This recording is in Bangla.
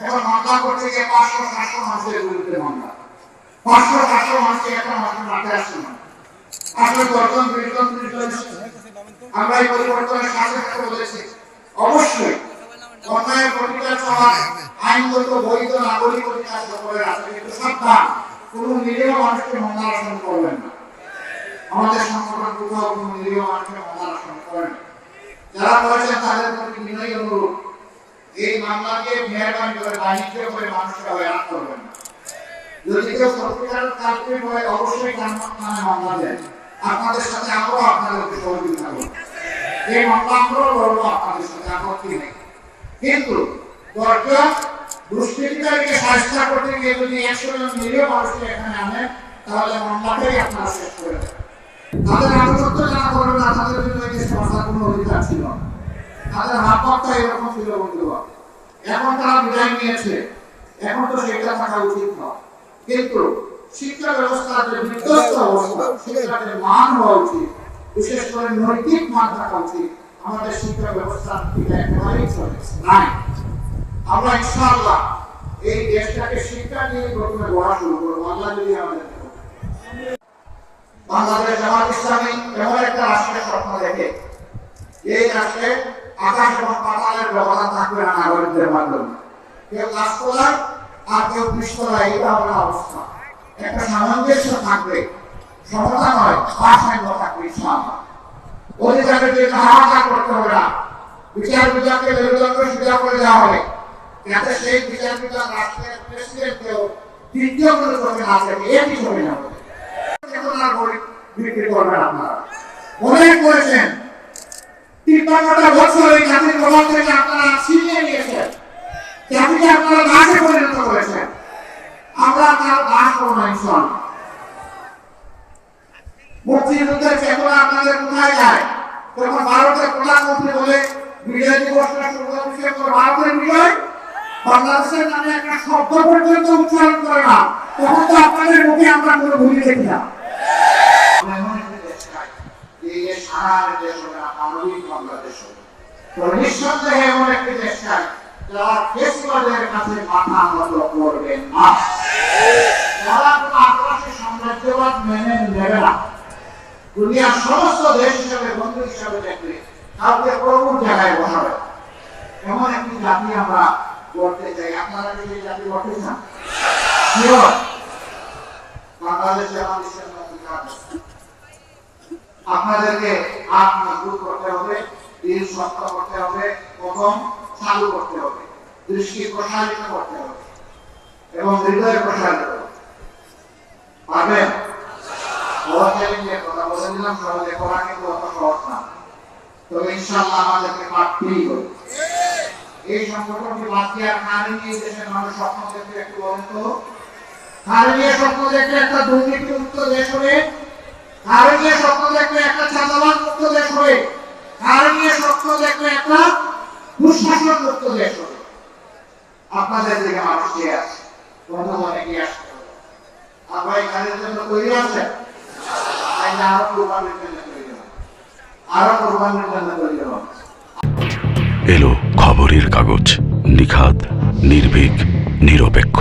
এখন মামলা করতে গিয়ে পাঁচশো, সাতশো মানুষের বিরুদ্ধে মামলা পাঁচশো, সাতশো মানুষকে একটা মানুষের মাথায় আসছে না। আসলে দশজন মানুষকে মামলা আসন না। আমাদের সংগঠন কোথাও মানুষকে মামলা আসন যারা করেছেন তাদের প্রতি বিনয়ী অনুরোধ মামলাকে মেহরবানি করে বাণিজ্য করে মানুষকে হয়রান করবেন যদি কেউ সত্যিকার কালপিট হয় অবশ্যই মামলা দেন। আপনাদের সাথে আমরাও আপনাদেরকে সহযোগিতা করব। এই মামলা আমরাও লড়বো আপনাদের সাথে আপত্তি নেই। কিন্তু দরকার, দুষ্কৃতিকারীকে সাহায্য করতে গিয়ে যদি একশো জন নিরীহ মানুষকে এখানে আনেন, তাহলে মামলাটাই আপনারা শেষ করে তাদের আনুগত্য যারা করবে না তাদের জন্য এই দেশে কোনো অধিকার ছিল তাদের ভাবভাবটা এরকম ছিল বন্ধুগণ। এখন তারা বিদায় নিয়েছে এখন তো সেটা থাকা উচিত নয়। কিন্তু শিক্ষা ব্যবস্থার যে বিধ্বস্ত অবস্থা। শিক্ষার যে মান হওয়া উচিত। বিশেষ করে নৈতিক মান থাকা উচিত। আমাদের শিক্ষা ব্যবস্থার দিকে একেবারেই চলে নাই। আমরা ইনশাআল্লাহ এই দেশটাকে শিক্ষা নিয়ে প্রথমে গড়া শুরু করব। আল্লাহ যদি আমাদের বাংলাদেশ জামাত ইসলামী এমন একটা রাষ্ট্রের স্বপ্ন দেখে। এই রাষ্ট্রে আকাশ এবং পাতালের ব্যবধান থাকবে না নাগরিকদের মাধ্যমে। কেউ গাছতলায় আর কেউ পৃষ্ঠতলায় এটা হবে অবস্থা। একটা সামঞ্জস্য থাকবে। সমতা নয় ভারসাম্য থাকবে ইসলামা অধিকারের জন্য হাহাকার করতে হবে না, বিচার বিভাগকে মেরুদণ্ড সুবিধা করে দেওয়া হবে। যাতে সেই বিচার বিভাগ রাষ্ট্রের প্রেসিডেন্টকেও তৃতীয় কোনো চোখে না থাকে একই ছবি না হবে। চেতনা বিক্রি অনেক করেছেন তিপ্পান্নটা বছর এই জাতির প্রভাব থেকে আপনারা ছিনিয়ে নিয়েছেন। জাতিকে আপনারা দাসে পরিণত করেছেন। আমরা তার দাস ইনশাল্লাহ মুক্তিযুদ্ধের চেতনা আপনাদের কোথায় যায়? যখন ভারতের প্রধানমন্ত্রী বলে বিজয় দিবসটা ভারতের বিজয়? বাংলাদেশের নামে একটা শব্দ পর্যন্ত উচ্চারণ করে না। তখন তো আপনাদের মুখে আমরা কোনো ভুলি দেখি না আমরা এমন একটি দেশ চাই, যে এই দেশ দুনিয়ার সমস্ত দেশ হিসাবে বন্ধু হিসাবে দেখলে কাউকে প্রভুর জায়গায় বসাবে। এমন একটি জাতি আমরা গড়তে চাই। আপনারা কি জাতি গড়তে চান? বাংলাদেশে আমাদের। আপনাদেরকে হাত মজবুত করতে হবে দিল শক্ত করতে হবে, প্রথম চালু করতে হবে, দৃষ্টি প্রসারিত করতে হবে এবং হৃদয় প্রসারিত পারবেন? এই আর দেশের একটু নিয়ে একটা দুর্নীতি মুক্ত দেশ নিয়ে স্বপ্ন দেখলে একটা চাঁদাবাদ মুক্ত দেশ হবে। নিয়ে স্বপ্ন দেখলে একটা দুঃশাসন মুক্ত দেশ হবে। আপনাদের মানুষ আছে আসতে আমরা কাজের জন্য তৈরি আছেন? এলো খবরের কাগজ, নিখাদ, নির্ভীক, নিরপেক্ষ।